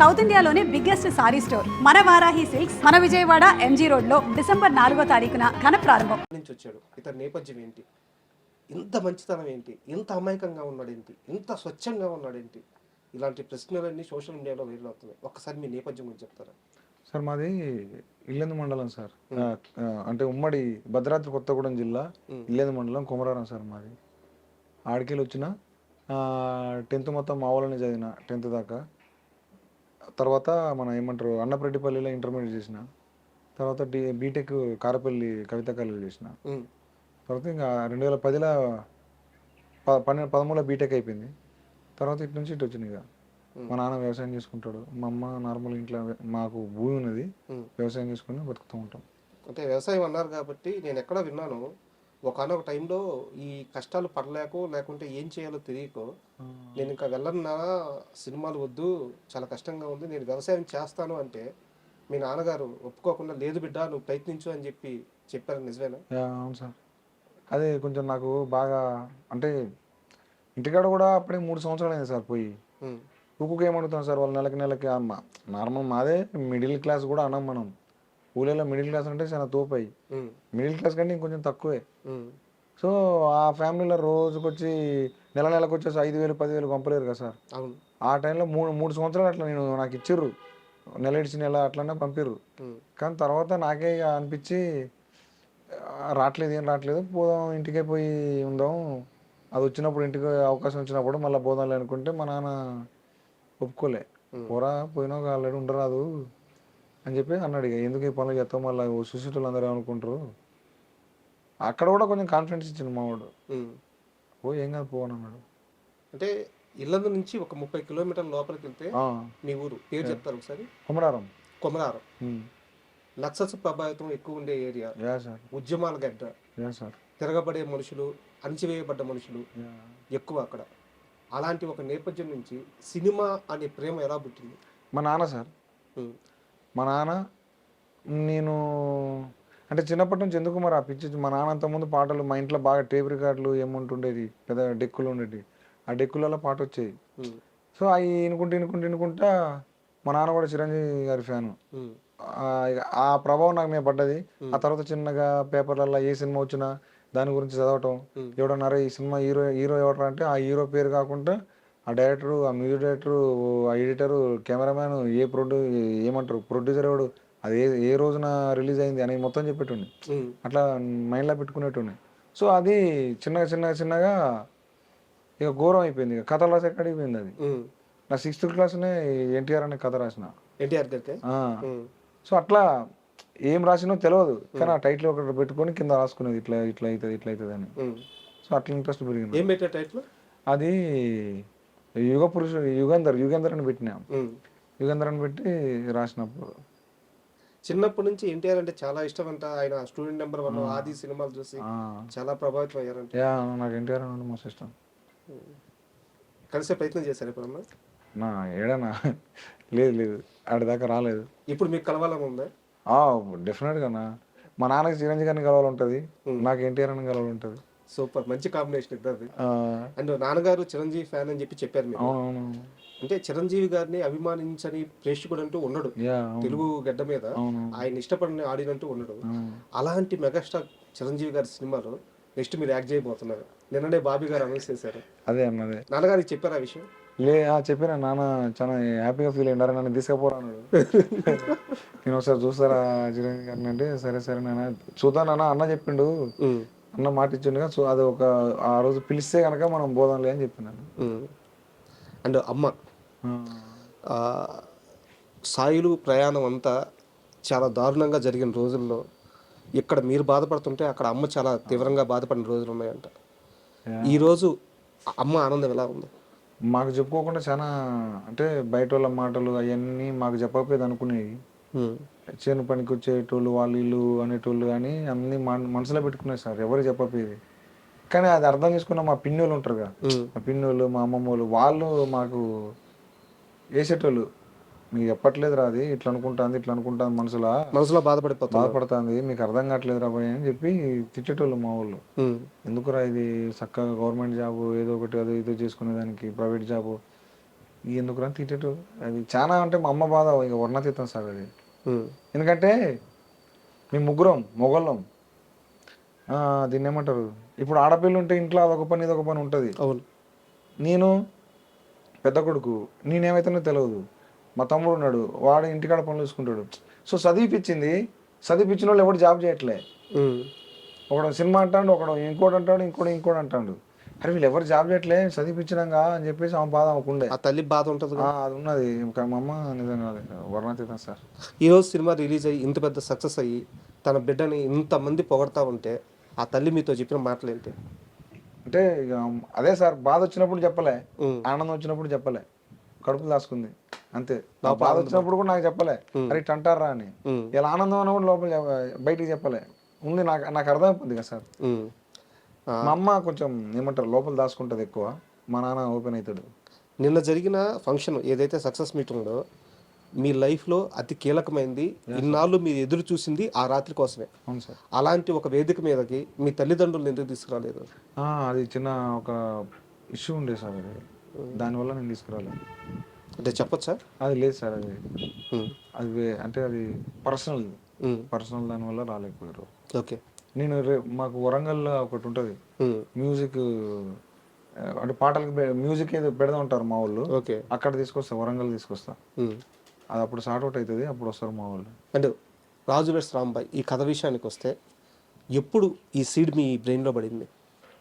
South ఇండియాలోనే biggest sorry store. మన Varahi silks మన విజయవాడ ఎంజీ రోడ్లో డిసెంబర్ నాలుగో తారీఖున ఘన ప్రారంభం. నుంచి వచ్చాడు. ఇతని నేపథ్యం ఏంటి? ఇంత మంచితనం ఏంటి? ఇంత అమాయకంగా ఉన్నాడేంటి? ఇంత స్వచ్ఛంగా ఉన్నాడేంటి? ఇలాంటి ప్రశ్నలన్నీ సోషల్ మీడియాలో వైరల్ అవుతున్నాయి. ఒక్కసారి మీ నేపథ్యం గురించి చెప్తారా? సార్ మాది ఇల్లెందు మండలం సార్. అంటే ఉమ్మడి భద్రాద్రి కొత్తగూడెం జిల్లా ఇల్లెందు మండలం కుమరారం సార్ మాది. ఆడికెళ్ళి వచ్చిన టెన్త్ మొత్తం మా వాళ్ళని చదివిన టెన్త్ దాకా. తర్వాత మన ఏమంటారు అన్నప్రెడ్డిపల్లిలో ఇంటర్మీడియట్ చేసిన తర్వాత డి బీటెక్ కారపల్లి కవిత కాలేజ్ చేసిన. తర్వాత ఇంకా రెండు వేల పదిలో పన్నెండు పదమూడులో బీటెక్ అయిపోయింది. తర్వాత ఇటు నుంచి ఇటు వచ్చింది ఇక. మా నాన్న వ్యవసాయం చేసుకుంటాడు. మా అమ్మ నార్మల్ ఇంట్లో మాకు భూమి ఉన్నది. వ్యవసాయం చేసుకుని బతుకుతూ ఉంటాం. అంటే వ్యవసాయం అన్నారు కాబట్టి నేను ఎక్కడ విన్నాను. ఒకనొక టైంలో ఈ కష్టాలు పడలేకో లేకుంటే ఏం చేయాలో తెలియకో నేను ఇంకా వెళ్ళన్నా సినిమాలు వద్దు చాలా కష్టంగా ఉంది నేను వ్యవసాయం చేస్తాను అంటే మీ నాన్నగారు ఒప్పుకోకుండా లేదు బిడ్డ నువ్వు ప్రయత్నించు అని చెప్పి చెప్పారు నిజమేనా? అవును సార్. అదే కొంచెం నాకు బాగా అంటే ఇంటికాడ కూడా అప్పుడే మూడు సంవత్సరాలు అయింది సార్ పోయి. ఏమడుగుతాం సార్ వాళ్ళు నెలకి నెలకి? అమ్మ నార్మల్ మాదే మిడిల్ క్లాస్ కూడా అన్నాం మనం. ఊళ్ళలో మిడిల్ క్లాస్ అంటే చాలా తోపాయి. మిడిల్ క్లాస్ కంటే ఇంకొంచెం తక్కువే. సో ఆ ఫ్యామిలీలో రోజుకొచ్చి నెల నెలకు వచ్చేసి ఐదు వేలు పదివేలు పంపలేరు కదా సార్. ఆ టైంలో మూడు మూడు సంవత్సరాలు అట్లా నేను నాకు ఇచ్చిర్రు. నెల ఇడిచి నెల అట్లనే పంపిర్రు. కానీ తర్వాత నాకే ఇక అనిపించి "ఆ, రావట్లేదు ఏం రావట్లేదు పోదాం ఇంటికే పోయి ఉందాం. అది వచ్చినప్పుడు ఇంటికి అవకాశం వచ్చినప్పుడు మళ్ళీ పోదాంలే అనుకుంటే మా నాన్న ఒప్పుకోలే. పోరా పోయినాక ఆల్రెడీ ఉండరాదు. అని చెప్పి అన్నాడు ఇక. ఎందుకు ఈ పనులు చేస్తాం మళ్ళీ సుశీతులు అందరూ ఏమనుకుంటారు? అక్కడ కూడా కొంచెం కాన్ఫిడెన్స్ ఇచ్చిండు మావాడు. ఓ ఏం కాదు పో అని అన్నాడు. అంటే ఇల్లందు నుంచి ఒక ముప్పై కిలోమీటర్ల లోపలికి వెళ్తే "ఆ, మీ ఊరు పేరు చెప్తారు ఒకసారి? కుమరారం. కొమరారం. "ఉమ్, నక్సల్స్ ప్రభావితం ఎక్కువ ఉండే ఏరియా. Yeah sir. ఉద్యమాల గడ్డ. తిరగబడే మనుషులు అణచివేయబడ్డ మనుషులు ఎక్కువ అక్కడ. అలాంటి ఒక నేపథ్యం నుంచి సినిమా అనే ప్రేమ ఎలా పుట్టింది? మా నాన్న సార్. మా నాన్న నేను అంటే చిన్నప్పటి నుంచి ఎందుకు మరి ఆ పిచ్చి మా నాన్న అంతకుముందు పాటలు మా ఇంట్లో బాగా టేప్ రికార్డులు ఏముంటుండేది పెద్ద డెక్కులు ఉండేవి ఆ డెక్కులలో పాట వచ్చేది సో అవి ఇనుకుంటూ ఇనుకుంటూ ఇనుకుంటా మా నాన్న కూడా చిరంజీవి గారి ఫ్యాను. ఆ ప్రభావం నాకు మీద పడ్డది. ఆ తర్వాత చిన్నగా పేపర్లలో ఏ సినిమా వచ్చినా దాని గురించి చదవటం. ఎవడన్నారా ఈ సినిమా హీరో హీరో ఎవడరా అంటే ఆ హీరో పేరు కాకుండా ఆ డైరెక్టరు ఆ మ్యూజిక్ డైరెక్టరు ఆ ఎడిటరు కెమెరామ్యాన్ ఏ ప్రొడ్యూ ఏమంటారు? ప్రొడ్యూసర్ ఎవడు? అది ఏ ఏ రోజున రిలీజ్ అయింది అని మొత్తం చెప్పేటండి అట్లా మైండ్లో పెట్టుకునేటండి సో అది చిన్నగా చిన్నగా చిన్నగా ఇక ఘోరం అయిపోయింది. ఇక కథ రాసి ఎక్కడికి పోయింది అది. నా సిక్స్త్ క్లాస్నే ఎన్టీఆర్ అనే కథ రాసిన. ఎన్టీఆర్ గారికి సో అట్లా ఏం రాసినో తెలియదు కానీ ఆ టైటిల్ ఒకటి పెట్టుకొని కింద రాసుకునేది ఇట్లా ఇట్లా అవుతుంది ఇట్లా అవుతుంది అని. సో అట్లా ఇంట్రెస్ట్ పెరిగింది. ఏం పెట్టే టైటిల్? అది యుగ పురుషుడు యుగంధర్ యుగంధర్ అని పెట్టినా. యుగంధర్ అని పెట్టి రాసినప్పుడు. చిన్నప్పటి నుంచి ఎన్టీఆర్ అంటే చాలా ఇష్టం అంట ఆయన స్టూడెంట్ నెంబర్ వన్ ఆది సినిమాలు చూసి చాలా ప్రభావితం అయ్యారంట యా నాకు ఎన్టీఆర్ అని మా సిస్టమ్ కలిసే ప్రయత్నం చేశారు ఎప్పుడన్నా? నా ఏడనా లేదు లేదు. ఆడిదాకా రాలేదు. ఇప్పుడు మీకు కలవాలని ఉందా? డెఫినెట్గా నా మా నాన్నకి చిరంజీవి గారిని కలవాలంటుంది. నాకు ఎన్టీఆర్ అని కలవాలంటుంది. సూపర్. మంచి కాంబినేషన్ ఇద్దరిది. ఆ, అండ్ నాన్నగారు చిరంజీవి ఫ్యాన్ అని చెప్పి చెప్పారు మీరు. అవునవును. అంటే చిరంజీవి గారిని అభిమానించని ప్రేక్షకుడు అంటూ ఉండడు. తెలుగు గడ్డ మీద ఆయన ఇష్టపడిన ఆడినంటూ ఉండడు. అలాంటి మెగాస్టార్ చిరంజీవి గారి సినిమాలో నెక్స్ట్ మీరు యాక్ట్ చేయబోతున్నారు. నిన్ననే బాబీ గారు అనౌన్స్ చేశారు. అదే అన్నదే నాన్నగారికి చెప్పారు ఆ విషయం? లే ఆ చెప్పిన నాన్న చాలా హ్యాపీగా ఫీల్ అయ్యారు. నన్ను తీసుకుపోరా అన్నాడు. నేను ఒకసారి చూస్తారా చిరంజీవి గారిని అంటే సరే సరే నాన్న. చూద్దాం నాన్న. అన్న చెప్పిండు. అన్న మాట ఇచ్చిండుగా. సో అది ఒక ఆ రోజు పిలిస్తే కనుక మనం పోదాంలే అని చెప్పినాను అండ్ అమ్మ సాయిలు ప్రయాణం అంతా చాలా దారుణంగా జరిగిన రోజుల్లో ఇక్కడ మీరు బాధపడుతుంటే అక్కడ అమ్మ చాలా తీవ్రంగా బాధపడిన రోజులు ఉన్నాయంట. ఈ రోజు అమ్మ ఆనందం ఎలా ఉంది? మాకు చెప్పుకోకుండా చాలా అంటే బయట వాళ్ళ మాటలు అవన్నీ మాకు చెప్పకపోయేది అనుకునేవి చేను పనికి వచ్చేటోళ్ళు వాళ్ళు వీళ్ళు అనేటోళ్ళు కానీ అన్ని మన- మనసులో పెట్టుకునేది సార్. ఎవరు చెప్పకపోయేది. కానీ అది అర్థం చేసుకున్న మా పిన్నోళ్ళు ఉంటారుగా. మా పిన్నోళ్ళు మా అమ్మమ్మ వాళ్ళు వాళ్ళు మాకు వేసేటోళ్ళు. మీకు చెప్పట్లేదురా అది ఇట్లా అనుకుంటాంది ఇట్లా అనుకుంటాంది మనసులా. మనసులో బాధపడిపోతుంది బాధపడుతుంది మీకు అర్థం కావట్లేదు రాబోయ్ అని చెప్పి తిట్టేటోళ్ళు మా వాళ్ళు. ఎందుకురా ఇది చక్కగా గవర్నమెంట్ జాబ్ ఏదో ఒకటి అదో ఏదో చేసుకునే దానికి ప్రైవేట్ జాబ్. ఎందుకు రా తిట్టేటు అది చాలా అంటే మా అమ్మ బాధ ఇక వర్ణతీతం సార్ అది. ఎందుకంటే మేము ముగ్గురం మొగళ్ళం. ఆ, దీన్ని ఏమంటారు? ఇప్పుడు ఆడపిల్ల ఉంటే ఇంట్లో అదొక పని ఇదొక పని ఉంటుంది. అవును. నేను పెద్ద కొడుకు నేనేమైతేనో తెలియదు మా తమ్ముడు ఉన్నాడు వాడు ఇంటికాడ పనులు చూసుకుంటాడు. సో చదివిపించింది చదివిపించిన వాళ్ళు ఎవడు జాబ్ చేయట్లే. ఒకడు సినిమా అంటాడు ఒకడు ఇంకోటి అంటాడు ఇంకోటి ఇంకోటి అంటాడు. అరే వీళ్ళు ఎవరు జాబ్ చేయట్లే? చదివిపించినాగా అని చెప్పేసి ఆమె బాధ ఆమెకుండే ఆ తల్లి బాధ ఉంటుంది అది ఉన్నది. ఇంకా మా అమ్మ నిజంగా అది వర్ణతీతం సార్. ఈరోజు సినిమా రిలీజ్ అయ్యి ఇంత పెద్ద సక్సెస్ అయ్యి తన బిడ్డని ఇంతమంది పొగడతా ఉంటే ఆ తల్లి మీతో చెప్పిన మాటలు ఏంటి? అంటే ఇక అదే సార్ బాధ వచ్చినప్పుడు చెప్పలే. ఉమ్, ఆనందం వచ్చినప్పుడు చెప్పలే. కడుపు దాసుకుంది అంతే. నా బాధ వచ్చినప్పుడు కూడా నాకు చెప్పలే. అరే ఇట్ట అంటారా అని. ఉమ్, ఇలా ఆనందం అన్న కూడా లోపల చెప్ప- బయటికి చెప్పలే. ఉంది నాకు నాకు అర్థమైపోయింది కదా సార్. ఉమ్. మా అమ్మ కొంచెం ఏమంటారు లోపల దాచుకుంటది ఎక్కువ. మా నాన్న ఓపెన్ అవుతాడు నిన్న జరిగిన ఫంక్షన్ ఏదైతే సక్సెస్ మీట్ ఉందో మీ లైఫ్లో అతి కీలకమైంది. ఇన్నాళ్ళు మీరు ఎదురు చూసింది ఆ రాత్రి కోసమే. అవును సార్ అలాంటి ఒక వేదిక మీదకి మీ తల్లిదండ్రులు ఎందుకు తీసుకురాలేదు? ఆ, అది చిన్న ఒక ఇష్యూ ఉండే సార్ అది. దానివల్ల నేను తీసుకురాలేదు. అంటే చెప్పొచ్చా? అది లేదు సార్ అది. ఉమ్, అది వే- అంటే అది పర్సనల్. ఉమ్, పర్సనల్ దానివల్ల రాలేకపోయారు. ఓకే. నేను మాకు వరంగల్లో ఒకటి ఉంటుంది. మ్యూజిక్ అంటే పాటలకు మ్యూజిక్ ఏదో పెడదా ఉంటారు మా వాళ్ళు. ఓకే. అక్కడ తీసుకొస్తా వరంగల్ తీసుకొస్తా. అది అప్పుడు సార్ట్ అవుట్ అవుతుంది అప్పుడు వస్తారు మా వాళ్ళు. అండ్ రాజు వెడ్స్ రాంబాయ్ ఈ కథ విషయానికి వస్తే ఎప్పుడు ఈ సీడ్ మీ బ్రెయిన్లో పడింది?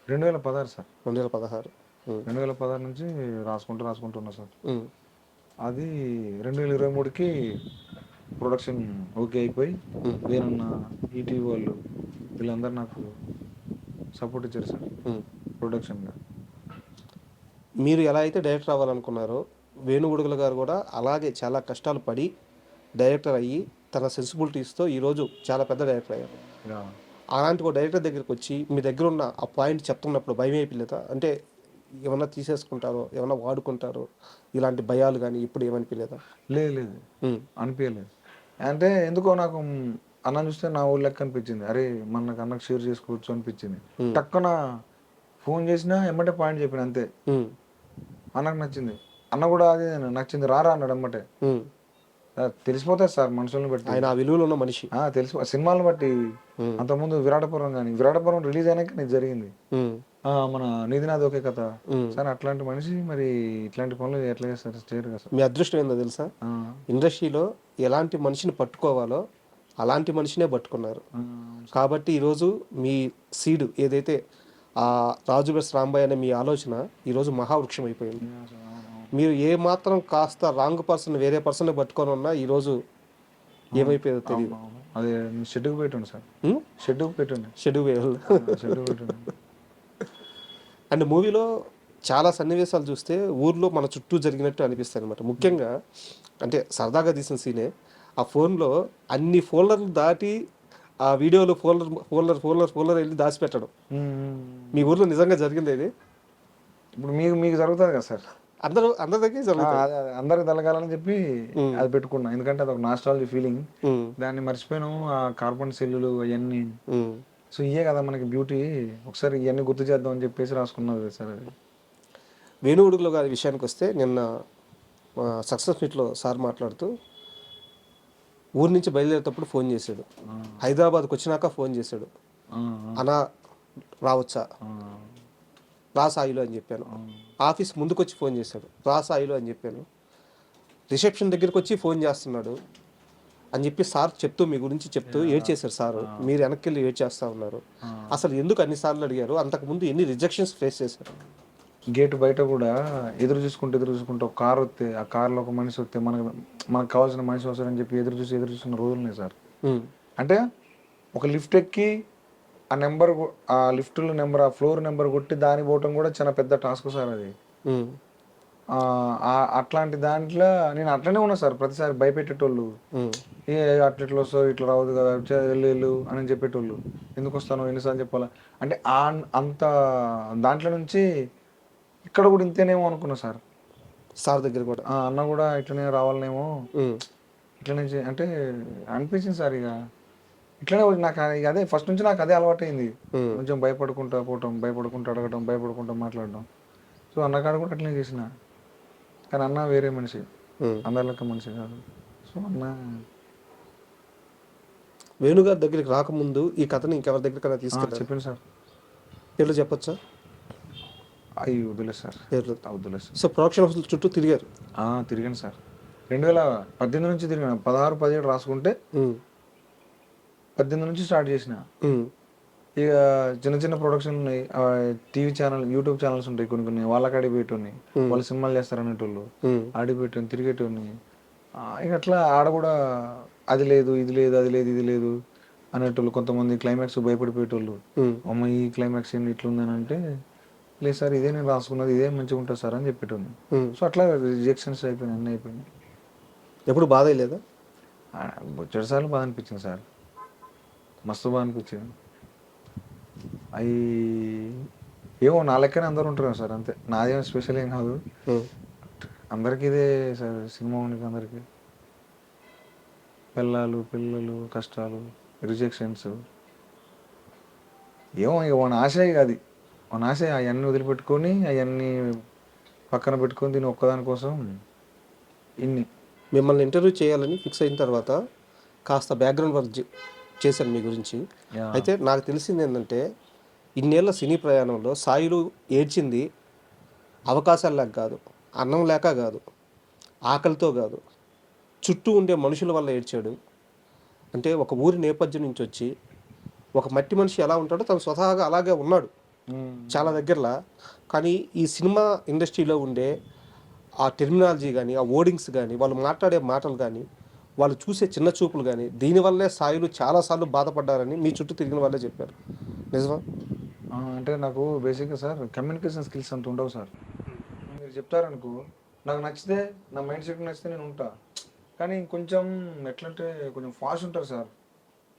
రెండు వేల పదహారు సార్. రెండు వేల పదహారు. రెండు వేల పదహారు నుంచి రాసుకుంటూ రాసుకుంటున్నా సార్. అది రెండు వేల ఇరవై మూడుకి ప్రొడక్షన్ ఓకే అయిపోయి వేరన్న ఈటీవీ వాళ్ళు వీళ్ళందరూ నాకు సపోర్ట్ ఇచ్చారు సార్. ప్రొడక్షన్గా మీరు ఎలా అయితే డైరెక్టర్ అవ్వాలనుకున్నారో వేణుగుడుగుల గారు కూడా అలాగే చాలా కష్టాలు పడి డైరెక్టర్ అయ్యి తన సెన్సిబిలిటీస్తో ఈరోజు చాలా పెద్ద డైరెక్టర్ అయ్యారు. అలాంటి ఒక డైరెక్టర్ దగ్గరికి వచ్చి మీ దగ్గర ఉన్న ఆ పాయింట్ చెప్తున్నప్పుడు భయం అయిపోలేదా అంటే ఏమన్నా తీసేసుకుంటారో ఏమన్నా వాడుకుంటారో ఇలాంటి భయాలు కానీ ఇప్పుడు ఏమనిపించలేదా లేదు లేదు. అనిపించలేదు అంటే ఎందుకో నాకు అన్న చూస్తే నా ఊళ్ళో లెక్క అనిపించింది. అరే మనకు అన్నకు షేర్ చేసుకోవచ్చు అనిపించింది. టక్కున ఫోన్ చేసినా ఎమ్మటే పాయింట్ చెప్పిన అంతే. అన్నకు నచ్చింది. అన్న కూడా అదే నచ్చింది రారా అన్నాడు ఎమ్మటే. తెలిసిపోతుంది సార్ మనుషులను బట్టి. ఆయన విలువలో ఉన్న మనిషి. ఆ, తెలిసి సినిమాలను బట్టి. అంతకుముందు విరాటపురం కానీ విరాటపురం రిలీజ్ అయినాక నీకు జరిగింది. మన నిధినాథ్ ఒకే కథ. సార్ అట్లాంటి మనిషి మరి ఇట్లాంటి పనులు ఎట్లా చేస్తారు? చేయరు కదా మీ అదృష్టం ఏందో తెలుసా? ఇండస్ట్రీలో ఎలాంటి మనిషిని పట్టుకోవాలో అలాంటి మనిషినే పట్టుకున్నారు. కాబట్టి ఈరోజు మీ సీడ్ ఏదైతే ఆ రాజు బెస్ రాంబాయ్ అనే మీ ఆలోచన ఈరోజు మహావృక్షం అయిపోయింది. మీరు ఏ మాత్రం కాస్త రాంగ్ పర్సన్ వేరే పర్సన్ పట్టుకొని ఉన్నా ఈరోజు ఏమైపోయేదో తెలియదు. అదే షెడ్కి పెట్టండి సార్? షెడ్కి పెట్టండి షెడ్యూల్ పెట్టండి అండ్ మూవీలో చాలా సన్నివేశాలు చూస్తే ఊర్లో మన చుట్టూ జరిగినట్టు అనిపిస్తాయి అనమాట ముఖ్యంగా అంటే సరదాగా తీసిన సీనే ఆ ఫోన్లో అన్ని ఫోల్డర్లు దాటి ఆ వీడియోలో ఫోల్డర్ ఫోల్డర్ ఫోల్డర్ ఫోల్డర్ వెళ్ళి దాచిపెట్టడం. మీ ఊర్లో నిజంగా జరిగింది ఇది? ఇప్పుడు మీకు మీకు జరుగుతుంది కదా సార్? అందరూ అందరి దగ్గర జరుగుతుంది అదే అదే. అందరికి తలగాలని చెప్పి అది పెట్టుకున్నా. ఎందుకంటే అది ఒక నాస్టాలజీ ఫీలింగ్ దాన్ని మర్చిపోయాను ఆ కార్బన్ సెల్లులు అవన్నీ. సో ఇయే కదా మనకి బ్యూటీ ఒకసారి ఇవన్నీ గుర్తు చేద్దాం అని చెప్పేసి రాసుకున్నది సార్ అది. వేణుగుడుగుల గారి విషయానికి వస్తే నిన్న సక్సెస్ మీట్లో సార్ మాట్లాడుతూ ఊరి నుంచి బయలుదేరేటప్పుడు ఫోన్ చేశాడు. హైదరాబాద్కి వచ్చినాక ఫోన్ చేశాడు. అనా రావచ్చా? రా సాయిలో అని చెప్పాను. ఆఫీస్ ముందుకు వచ్చి ఫోన్ చేశాడు. రా సాయిలో అని చెప్పాను. రిసెప్షన్ దగ్గరికి వచ్చి ఫోన్ చేస్తున్నాడు. అని చెప్పి సార్ చెప్తూ మీ గురించి చెప్తూ ఏడ్ చేశారు సార్. మీరు వెనక్కి వెళ్ళి ఏడ్ చేస్తా ఉన్నారు అసలు ఎందుకు అన్నిసార్లు అడిగారు? అంతకుముందు ఎన్ని రిజెక్షన్స్ ఫేస్ చేశారు? గేట్ బయట కూడా ఎదురు చూసుకుంటూ ఎదురు చూసుకుంటూ ఒక కార్ వస్తే ఆ కార్లో ఒక మనిషి వస్తే మనకు మనకు కావాల్సిన మనిషి వస్తారని చెప్పి ఎదురు చూసి ఎదురు చూసిన రోజులు ఉన్నాయి సార్. ఉమ్, అంటే ఒక లిఫ్ట్ ఎక్కి ఆ నెంబర్ ఆ లిఫ్ట్లో నెంబర్ ఆ ఫ్లోర్ నెంబర్ కొట్టి దాని పోవటం కూడా చాలా పెద్ద టాస్క్ సార్ అది. ఆ- అట్లాంటి దాంట్లో నేను అట్లనే ఉన్నా సార్ ప్రతిసారి భయపెట్టేటోళ్ళు. ఏ అట్లా ఇట్లా వస్తావు ఇట్లా రావద్దు కదా వెళ్ళు వెళ్ళు అని చెప్పేటోళ్ళు. ఎందుకు వస్తాను ఎన్నిసార్లు చెప్పాలా? అంటే ఆ అంత దాంట్లో నుంచి ఇక్కడ కూడా ఇంతేనేమో అనుకున్నా సార్. సార్ దగ్గర కూడా. ఆ అన్న కూడా ఇట్లనే రావాలనేమో. ఇట్లనే అంటే అనిపించింది సార్ ఇక. ఇట్లనే నాకు అదే ఫస్ట్ నుంచి నాకు అదే అలవాటైంది. కొంచెం భయపడుకుంటా పోవటం భయపడుకుంటా అడగటం భయపడుకుంటా మాట్లాడడం. సో అన్నకాడ కూడా అట్లనే చేసిన. కానీ అన్న వేరే మనిషి. ఉమ్. అందరి లెక్క మనిషి కాదు. సో అన్న వేణుగారి దగ్గరికి రాకముందు ఈ కథని ఇంకెవరి దగ్గరికైనా ఆ, తీసుకెళ్ళారు? చెప్పండి సార్. పేర్లు చెప్పొచ్చా? అవి వదిలేదు సార్. వదిలేదు సార్. సో ప్రొడక్షన్ హౌస్ చుట్టూ తిరిగారు? తిరిగాను సార్. రెండు వేల పద్దెనిమిది నుంచి తిరిగాను. పదహారు పదిహేడు రాసుకుంటే. పద్దెనిమిది నుంచి స్టార్ట్ చేసిన. ఇక చిన్న చిన్న ప్రొడక్షన్ ఉన్నాయి. టీవీ ఛానల్ యూట్యూబ్ ఛానల్స్ ఉంటాయి కొన్ని కొన్ని. వాళ్ళకి అడిగిపెట్టుని వాళ్ళు సినిమాలు చేస్తారు అనేటోళ్ళు ఉమ్. ఆడిపెట్టుని తిరిగేటోని ఇక అట్లా ఆడ కూడా అది లేదు ఇది లేదు అది లేదు ఇది లేదు అనేటోళ్ళు కొంతమంది క్లైమాక్స్ భయపడిపోయేటోళ్ళు. అమ్మ ఈ క్లైమాక్స్ ఏంటి ఇట్లుందని అంటే లేదు సార్ ఇదే నేను రాసుకున్నది ఇదే మంచిగా ఉంటుంది సార్ అని చెప్పేటోని. సో అట్లా రిజెక్షన్స్ అయిపోయినాయి అన్నీ అయిపోయినాయి. ఎప్పుడు బాధ లేదా ఆ, బొచ్చడి సార్లు బాగా అనిపించింది సార్. మస్తు బాగా అనిపించింది. అవి ఏమో నా లెక్కనే అందరూ ఉంటారు సార్ అంతే. నాదేం స్పెషల్ ఏం కాదు. అందరికీ ఇదే సార్ సినిమా ఉంది అందరికీ. పిల్లలు పిల్లలు కష్టాలు రిజెక్షన్స్. ఏమో ఇక మన ఆశ అది. మన ఆశ అవన్నీ వదిలిపెట్టుకొని అవన్నీ పక్కన పెట్టుకొని దీని ఒక్కదాని కోసం ఇన్ని. మిమ్మల్ని ఇంటర్వ్యూ చేయాలని ఫిక్స్ అయిన తర్వాత కాస్త బ్యాక్గ్రౌండ్ వర్క్ చేశాను మీ గురించి. అయితే నాకు తెలిసింది ఏంటంటే ఇన్నేళ్ళ సినీ ప్రయాణంలో సాయిలు ఏడ్చింది అవకాశాలు లేక కాదు అన్నం లేక కాదు ఆకలితో కాదు. చుట్టూ ఉండే మనుషుల వల్ల ఏడ్చాడు. అంటే ఒక ఊరి నేపథ్యం నుంచి వచ్చి ఒక మట్టి మనిషి ఎలా ఉంటాడో తను స్వతహాగా అలాగే ఉన్నాడు చాలా దగ్గరలా. కానీ ఈ సినిమా ఇండస్ట్రీలో ఉండే ఆ టెర్మినాలజీ కానీ ఆ ఓడింగ్స్ కానీ వాళ్ళు మాట్లాడే మాటలు కానీ వాళ్ళు చూసే చిన్న చూపులు కానీ దీనివల్లే సాయిలు చాలాసార్లు బాధపడ్డారని మీ చుట్టూ తిరిగిన వాళ్ళే చెప్పారు. నిజమా? అంటే నాకు బేసిక్గా సార్ కమ్యూనికేషన్ స్కిల్స్ అంత ఉండవు సార్. మీరు చెప్తారనుకో నాకు నచ్చితే నా మైండ్ సెట్ నచ్చితే నేను ఉంటా. కానీ కొంచెం ఎట్లంటే కొంచెం ఫాస్ట్ ఉంటారు సార్.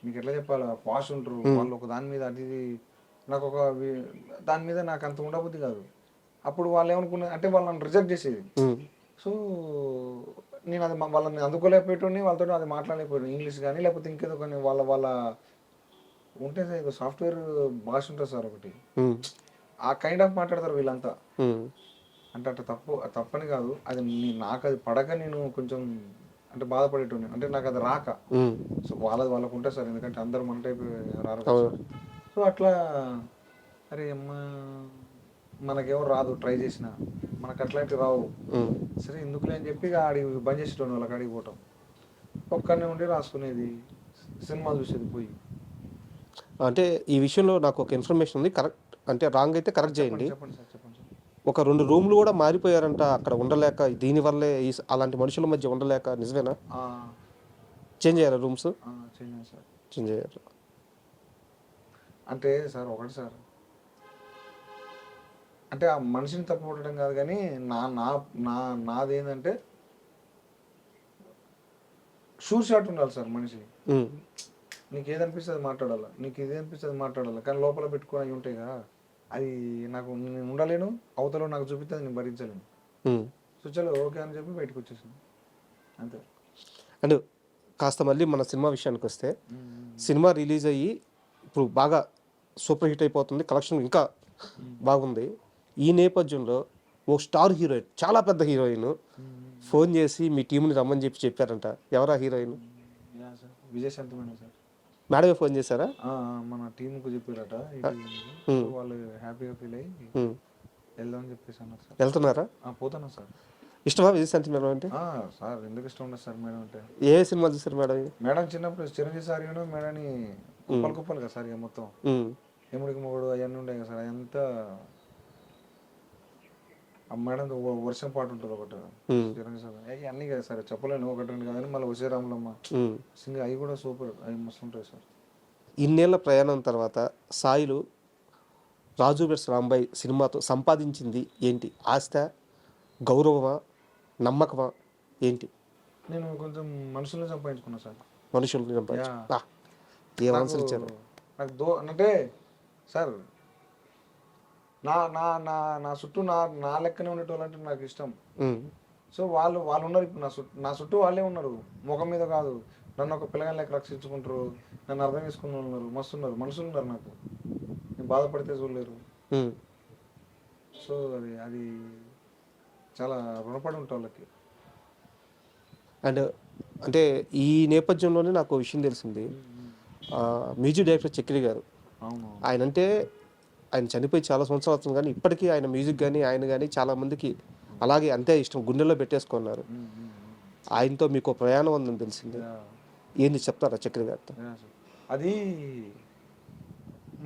మీకు ఎట్లా చెప్పాలా? ఫాస్ట్ ఉంటారు. వాళ్ళు ఒక దాని మీద అది నాకు ఒక దాని మీద నాకు అంత ఉండబుద్ధి కాదు. అప్పుడు వాళ్ళు ఏమనుకున్నా అంటే వాళ్ళు నన్ను రిజెక్ట్ చేసేది. సో నేను అది వాళ్ళని అందుకోలేకపోయేటోని వాళ్ళతో అది మాట్లాడలేకపోయాను ఇంగ్లీష్ కానీ లేకపోతే ఇంకేదో కానీ వాళ్ళ వాళ్ళ ఉంటే సార్ సాఫ్ట్వేర్ భాష ఉంటుంది సార్ ఒకటి. ఆ కైండ్ ఆఫ్ మాట్లాడతారు వీళ్ళంతా. అంటే అట్లా తప్పు తప్పని కాదు. అది నాకు అది పడక నేను కొంచెం అంటే బాధపడేటోని అంటే నాకు అది రాక. సో వాళ్ళది వాళ్ళకు ఉంటుంది సార్ ఎందుకంటే అందరు మన టైప్ రారు. సో అట్లా అరే అమ్మ మనకేమో రాదు ట్రై చేసిన. మనకు అట్లాంటివి రావు సరే ఎందుకులే అని చెప్పి ఆడి బంద్ చేసేటోని వాళ్ళకి ఆడికి పోవటం. ఒక్కనే ఉండి రాసుకునేది సినిమాలు చూసేది పోయి. అంటే ఈ విషయంలో నాకు ఒక ఇన్ఫర్మేషన్ ఉంది. కరెక్ట్ అంటే రాంగ్ అయితే కరెక్ట్ చేయండి. చెప్పండి సార్ చెప్పండి సార్. ఒక రెండు రూమ్లు కూడా మారిపోయారంట. అక్కడ ఉండలేక దీనివల్లే ఈ అలాంటి మనుషుల మధ్య ఉండలేక నిజమేనా? చేంజ్ అయ్యారా రూమ్స్? చేంజ్ అయ్యారు. అంటే సార్ ఒకటి సార్ అంటే ఆ మనిషిని తప్పు పట్టడం కాదు కానీ నా నా నా నాది ఏంటంటే షూర్ షాట్ ఉండాలి సార్ మనిషి నీకు ఏది అనిపిస్తే అది మాట్లాడాలి? నీకు ఇది అనిపిస్తే అది మాట్లాడాలి? కానీ లోపల పెట్టుకొని అవి ఉంటాయి కదా. అది నాకు నేను ఉండలేను అవతల నాకు చూపిస్తే అది నేను భరించలేను. సో చలో ఓకే అని చెప్పి బయటకు వచ్చేసాను. అంతే. అండ్ కాస్త మళ్ళీ మన సినిమా విషయానికి వస్తే సినిమా రిలీజ్ అయ్యి ఇప్పుడు బాగా సూపర్ హిట్ అయిపోతుంది కలెక్షన్ ఇంకా బాగుంది. ఈ నేపథ్యంలో ఓ స్టార్ హీరోయిన్ చాలా పెద్ద హీరోయిన్ ఫోన్ చేసి మీ టీంని రమ్మని చెప్పి చెప్పారంట. ఎవరా heroine? Yeah sir Vijayashanti madam sir? మేడమే phone చేశారా? మన టీంకు చెప్పారట. వాళ్ళు హ్యాపీగా ఫీల్ అయ్యి. వెళ్దామని చెప్పేసి అన్నారు సార్. వెళ్తున్నారా? ఆ, పోతానా సార్. ఇష్టమా విజయశాంతి మేడం అంటే? సార్ ఎందుకు ఇష్టం ఉండదు సార్ మేడం అంటే? ఏ సినిమా చూసారు మేడం మేడం చిన్నప్పుడు చిరంజీవి సార్ మేడంని కుప్పలు కుప్పలు కదా సార్ ఇక మొత్తం. ఎముడికి మొగుడు అవన్నీ ఉంటాయి కదా సార్ అదంతా ఆ మేడం వర్షం పాట ఉంటుంది ఒకటి. చిరంజీవి అన్నీ కదా సార్ చెప్పలేను ఒకటి రెండు కానీ మళ్ళీ వచ్చే రాములమ్మ ఉమ్. సింగ్ అవి కూడా సూపర్ అవి మస్తు ఉంటాయి సార్. ఇన్నేళ్ళ ప్రయాణం తర్వాత సాయిలు రాజు వెడ్స్ రాంబాయ్ సినిమాతో సంపాదించింది ఏంటి? ఆస్థ గౌరవమా నమ్మకమా ఏంటి? నేను కొంచెం మనుషులను సంపాదించుకున్నా సార్. మనుషుల్ని సంపాదించు యా. ఆ, ఏం ఆన్సర్ ఇచ్చారు? నాకు దో అంటే సార్ నా నా నా నా చుట్టూ నా నా లెక్కనే ఉండేటోళ్ళంటే నాకు ఇష్టం. సో వాళ్ళు వాళ్ళు ఉన్నారు ఇప్పుడు నా చుట్టూ నా చుట్టూ వాళ్ళే ఉన్నారు. ముఖం మీద కాదు. నన్ను ఒక పిల్లగాని లెక్క రక్షించుకుంటారు. నన్ను అర్థం చేసుకున్న ఉన్నారు. మస్తు ఉన్నారు. మనుషులు ఉన్నారు నాకు. నేను బాధపడితే చూడలేరు. సో అది అది చాలా రుణపడి ఉంటా వాళ్ళకి. అండ్ అంటే ఈ నేపథ్యంలోనే నాకు విషయం తెలిసింది. మ్యూజిక్ డైరెక్టర్ చక్రి గారు. ఆయన అంటే ఆయన చనిపోయి చాలా సంవత్సరాలు అవుతుంది కానీ ఇప్పటికీ ఆయన మ్యూజిక్ కానీ ఆయన కానీ చాలా మందికి అలాగే అంతే ఇష్టం గుండెల్లో పెట్టేసుకున్నారు. ఆయనతో మీకు ప్రయాణం ఉందని తెలిసింది. ఏంది చెప్తారా చక్రి గారితో. అది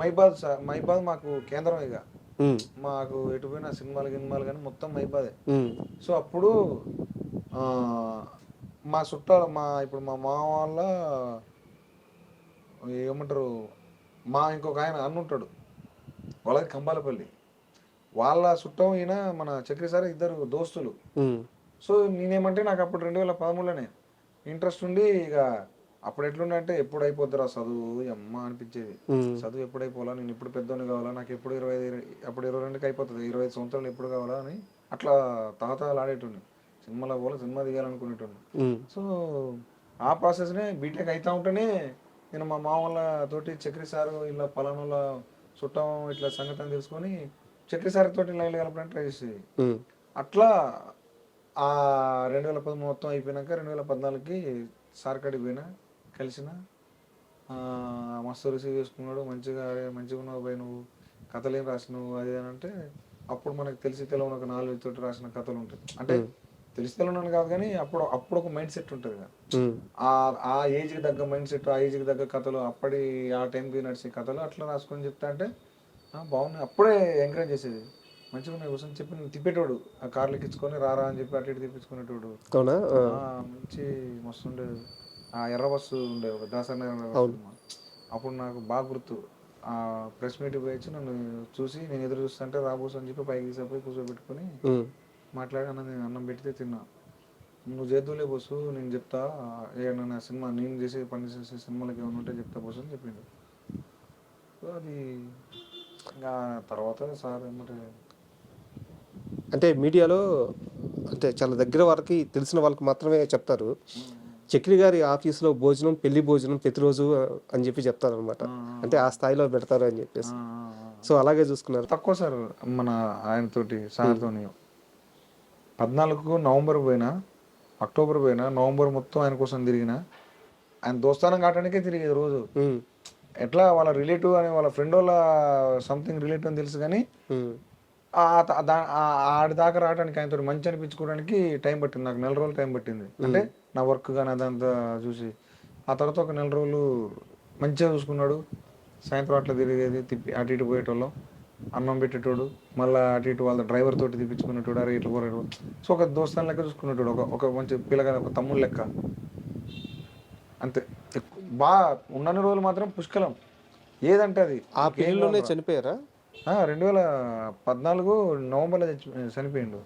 మైబాద్ సార్ మైబాద్ మాకు కేంద్రం ఇక. మాకు ఎటు పోయినా సినిమాలు గినిమాలు కానీ మొత్తం మైబాదే. సో అప్పుడు మా చుట్టాలు మా ఇప్పుడు మా మామ వాళ్ళ ఏమంటారు మా ఇంకొక ఆయన అన్న ఉంటాడు వాళ్ళది కంబాలపల్లి. వాళ్ళ చుట్టం ఈయన మన చక్రి సార్ ఇద్దరు దోస్తులు. సో నేనేమంటే నాకు అప్పుడు రెండు వేల పదమూడులోనే ఇంట్రెస్ట్ ఉండి ఇక అప్పుడు ఎట్లుండే అంటే ఎప్పుడు అయిపోద్దిరా చదువు అమ్మ అనిపించేది. చదువు ఎప్పుడు అయిపోవాలా? నేను ఇప్పుడు పెద్దోని కావాలా? నాకు ఎప్పుడు ఇరవై అప్పుడు ఇరవై రెండుకి అయిపోతుంది. ఇరవై ఐదు సంవత్సరాలు ఎప్పుడు కావాలా అని అట్లా తాతలు ఆడేటోడిని. సినిమాలో పోలా సినిమా దిగాలనుకునేటోడిని ఉమ్, సో ఆ ప్రాసెస్నే బీటెక్ అవుతా ఉంటేనే నేను మా మామ వాళ్ళ తోటి చక్రి సారు ఇలా పలానాల చుట్టం ఇట్లా సంగతి అని తెలుసుకొని చక్రి సార్ తోటి లైన్లు కలపడానికి ట్రై చేసేది. ఉమ్, అట్లా ఆ రెండు వేల పదమూడు మొత్తం అయిపోయినాక రెండు వేల పద్నాలుగుకి సార్ కాడికి పోయినా కలిసిన మస్తు రిసీవ్ చేసుకున్నాడు. మంచిగా "అరే, మంచిగా ఉన్నావు పోయి నువ్వు కథలు ఏం రాసినావు అది ఇది" అని అంటే అప్పుడు మనకు తెలిసి తెలవని ఒక నాలుగు తోటి రాసిన కథలు ఉంటాయి. అంటే తెలిసి తెలవనని కాదు కానీ అప్పుడు అప్పుడు ఒక మైండ్ సెట్ ఉంటుంది కదా. ఆ ఆ ఏజ్కి తగ్గ మైండ్ సెట్ ఆ ఏజ్కి తగ్గ కథలు అప్పటి ఆ టైంకి నడిచే కథలు అట్లా రాసుకొని చెప్తా అంటే "ఆ, బాగున్నాయి. అప్పుడే ఎంకరేజ్ చేసేది. మంచిగా ఉన్నాయి. కూర్చొని చెప్పి నేను తిప్పేటోడు. ఆ కార్లు ఎక్కించుకొని రారా అని చెప్పి అటు ఇటు తిప్పించుకునేటోడు. మంచి మస్తు ఉండేది. ఆ ఎర్ర బస్సు ఉండే ఒక దాసరి అప్పుడు నాకు బాగా గుర్తు. ఆ ప్రెస్ మీట్ పోయొచ్చి నన్ను చూసి నేను ఎదురు చూస్తుంటే రాబోసు అని చెప్పి పైకి తీసుకుపోయి కూర్చోబెట్టుకొని ఉమ్, మాట్లాడి అన్న నేను అన్నం పెడితే తిన్నా. నువ్వు చేద్దులే బస్సు నేను చెప్తా ఏమన్నా సినిమా నేను చేసే పని చేసే సినిమాలకి ఏమైనా ఉంటే చెప్తా బస్సు అని చెప్పిండు. సో అది ఇంకా తర్వాత సార్ ఏమంటే అంటే మీడియాలో అంటే చాలా దగ్గర వారికి తెలిసిన వాళ్ళకి మాత్రమే చెప్తారు. చక్రి గారి ఆఫీస్లో భోజనం పెళ్ళి భోజనం ప్రతిరోజు అని చెప్పి చెప్తారు అనమాట అంటే ఆ స్థాయిలో పెడతారు అని చెప్పేసి. సో అలాగే చూసుకున్నారు. తక్కువ సార్ మన ఆయనతోటి సార్తోని. పద్నాలుగు నవంబర్ పోయినా అక్టోబర్ పోయినా నవంబర్ మొత్తం ఆయన కోసం తిరిగిన ఆయన దోస్తానం కావడానికే తిరిగేది రోజు. ఎట్లా వాళ్ళ రిలేటివ్ అని వాళ్ళ ఫ్రెండ్ వాళ్ళ సంథింగ్ రిలేటివ్ అని తెలుసు కానీ ఆడి దాకా రావడానికి ఆయనతో మంచి అనిపించుకోవడానికి టైం పట్టింది. నాకు నెల రోజులు టైం పట్టింది. అంటే నా వర్క్ కానీ అదంతా చూసి ఆ తర్వాత ఒక నెల రోజులు మంచిగా చూసుకున్నాడు. సాయంత్రం అట్లా తిరిగేది తిప్పి అటు ఇటు పోయేటోళ్ళం. అన్నం పెట్టేటోడు మళ్ళీ అటు ఇటు వాళ్ళ డ్రైవర్ తోటి తిప్పించుకునేటోడు అరే ఇట్లా పోరేటోడు సో ఒక దోస్తాన్ లెక్క చూసుకునేటోడు ఒక ఒక మంచి పిల్లగా ఒక తమ్ముడు లెక్క. అంతే. బాగా ఉన్నన్ని రోజులు మాత్రం పుష్కలం. ఏదంటే అది. ఆ పెళ్ళిలోనే చనిపోయారా? రెండు వేల పద్నాలుగు నవంబర్లో చనిపోయిండు.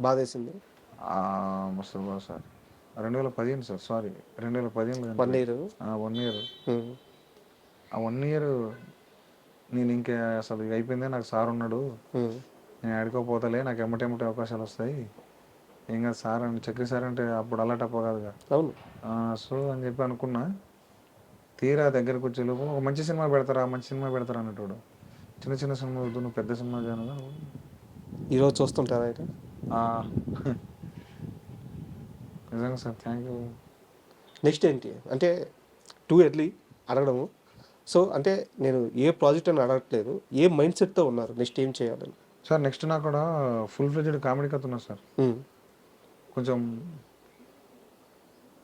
బాధేసింది. మస్తు బాగా సార్. రెండు వేల పదిహేను సార్ సారీ. రెండు వేల పదిహేను వన్ ఇయర్. One year. ఆ వన్ ఇయర్ నేను ఇంకా అసలు అయిపోయిందే నాకు సార్ ఉన్నాడు. నేను ఆడుకోపోతలే నాకు ఎమ్మటెమ్మటే అవకాశాలు వస్తాయి. ఏం కాదు సార్ అని చక్రి సార్ అంటే అప్పుడు అలా టప్ప కాదుగా అవును. సో అని చెప్పి అనుకున్నా. తీరా దగ్గరకు వచ్చే లోపు ఒక మంచి సినిమా పెడతారా మంచి సినిమా పెడతారా అన్నట్టు చిన్న చిన్న సినిమా వద్దు నువ్వు పెద్ద సినిమా చేయను ఈరోజు చూస్తుంటారా ఆ, నిజంగా సార్ థ్యాంక్ యూ నెక్స్ట్ ఏంటి? అంటే టూ ఎర్లీ అడగడము. సో అంటే నేను ఏ ప్రాజెక్ట్ అని అడగట్లేదు ఏ మైండ్ సెట్తో ఉన్నారు నెక్స్ట్ ఏం చేయాలని. సార్ నెక్స్ట్ నాకు కూడా ఫుల్ ఫ్లెజ్డ్ కామెడీ కథ ఉన్నా సార్. కొంచెం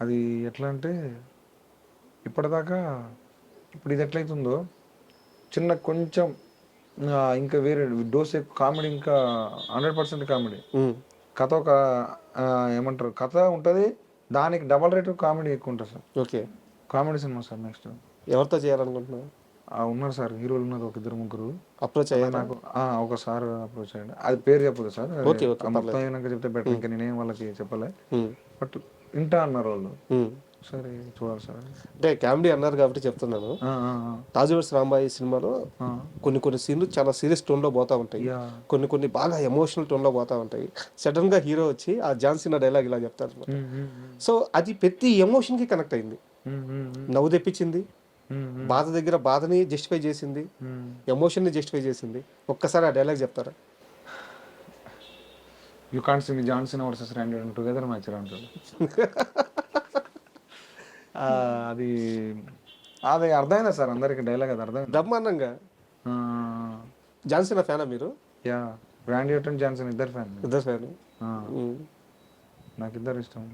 అది ఎట్లా అంటే ఇప్పటిదాకా ఇప్పుడు ఇది ఎట్లయితుందో చిన్న కొంచెం ఇంకా వేరే డోస్ ఎక్కువ కామెడీ ఇంకా హండ్రెడ్ పర్సెంట్ కామెడీ. కథ ఒక ఏమంటారు కథ ఉంటుంది దానికి డబల్ రేట్ కామెడీ ఎక్కువ ఉంటుంది sir. Okay. Comedy cinema sir next. ఎవరితో చేయాలనుకుంటున్నారు ఉన్నారు సార్. హీరోలు ఉన్నారు ఒక ఇద్దరు ముగ్గురు. అప్రోచ్ అయ్యారా? నాకు ఒక సార్ అప్రోచ్ అయ్యండి. అది పేరు చెప్పదు సార్. మొత్తం అయినాక చెప్తే బెటర్ ఇంకా నేనేం వాళ్ళకి చెప్పలే. బట్ వింటా అన్నారు వాళ్ళు. సరే చూడాలి సార్. అంటే కామెడీ అన్నారు కాబట్టి చెప్తున్నాను. తాజువర్స్ రాంబాయి సినిమాలో. కొన్ని కొన్ని సీన్లు చాలా సీరియస్ టోన్లో పోతా ఉంటాయి. కొన్ని కొన్ని బాగా ఎమోషనల్ టోన్లో పోతా ఉంటాయి. సడన్గా హీరో వచ్చి ఆ జాన్సీన డైలాగ్ ఇలా చెప్తారు. సో అది ప్రతి ఎమోషన్కి కనెక్ట్ అయింది. నవ్వు తెప్పించింది. బాధ దగ్గర బాధని జస్టిఫై చేసింది ఉమ్. ఎమోషన్ని జస్టిఫై చేసింది. ఒక్కసారి ఆ డైలాగ్ చెప్తారా? You can't see Johnson versus Randy together match అంటాడు అది అది అర్థమైందా సార్ అందరికి? డైలాగ్ అది అర్థమైంది? బ్రహ్మాండంగా. జాన్సన్ ఫ్యానా మీరు? యా ఆర్టన్ జాన్సన్ ఇద్దరు ఫ్యాన్ ఇద్దరు ఫ్యాన్. నాకు ఇద్దరు ఇష్టం.